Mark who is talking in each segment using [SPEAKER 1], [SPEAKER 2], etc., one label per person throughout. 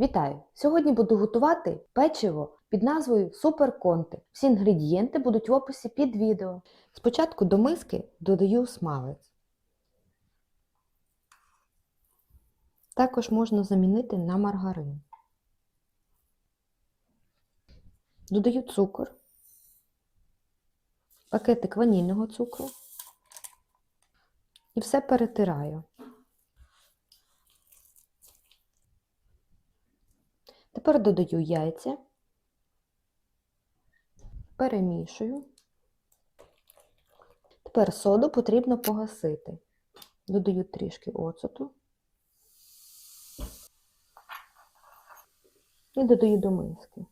[SPEAKER 1] Вітаю! Сьогодні буду готувати печиво під назвою Суперконти. Всі інгредієнти будуть в описі під відео. Спочатку до миски додаю смалець. Також можна замінити на маргарин. Додаю цукор, пакетик ванільного цукру і все перетираю. Тепер додаю яйця, перемішую. Тепер соду потрібно погасити. Додаю трішки оцету і додаю до миски.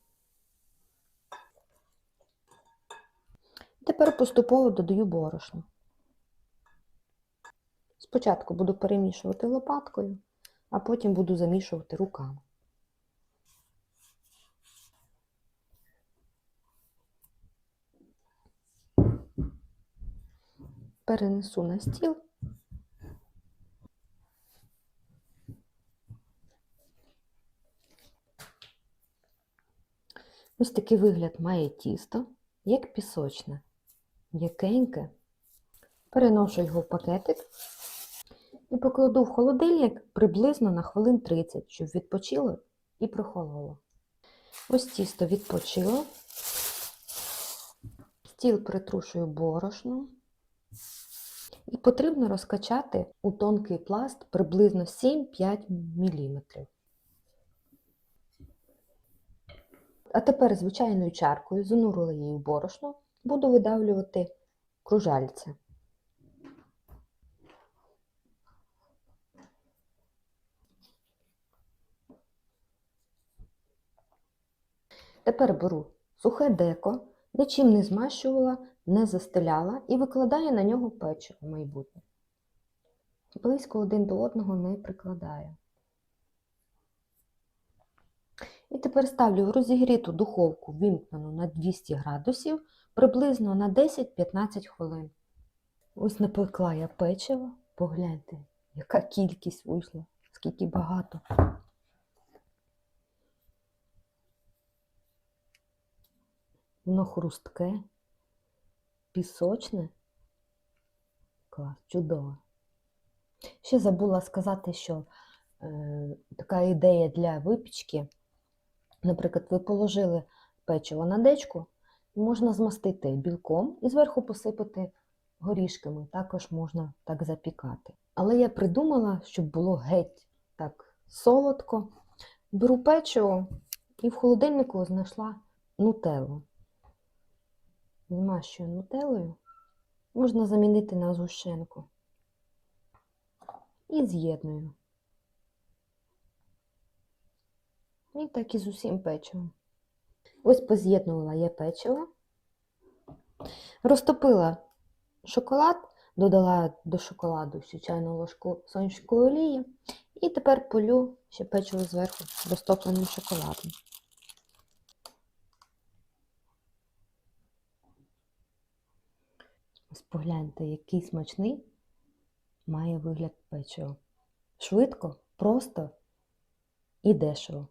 [SPEAKER 1] Тепер поступово додаю борошно. Спочатку буду перемішувати лопаткою, а потім буду замішувати руками. Перенесу на стіл. Ось такий вигляд має тісто, як пісочне, м'якеньке. Переношу його в пакетик і покладу в холодильник приблизно на хвилин 30, щоб відпочило і прохололо. Ось тісто відпочило. Стіл притрушую борошном. І потрібно розкачати у тонкий пласт приблизно 7-5 мм. А тепер звичайною чаркою занурила її в борошно, буду видавлювати кружальця. Тепер беру сухе деко, нічим не змащувала, не застеляла і викладаю на нього печиво майбутнє. Близько один до одного не прикладаю. І тепер ставлю в розігріту духовку вимкнену на 200 градусів приблизно на 10-15 хвилин. Ось напекла я печиво. Погляньте, яка кількість вийшла, скільки багато. Воно хрустке, пісочне. Клас, чудово. Ще забула сказати, що е, така ідея для випічки. Наприклад, ви положили печиво на дечку, можна змастити білком і зверху посипати горішками. Також можна так запікати. Але я придумала, щоб було геть так солодко. Беру печиво і в холодильнику знайшла нутеллу змащую нутеллою, можна замінити на згущенку. І з'єдную. І так і з усім печивом. Ось поз'єднувала я печиво, розтопила шоколад, додала до шоколаду ще чайну ложку сонячної олії, і тепер полю ще печиво зверху розтопленим шоколадом. Ось погляньте, який смачний має вигляд печиво. Швидко, просто і дешево.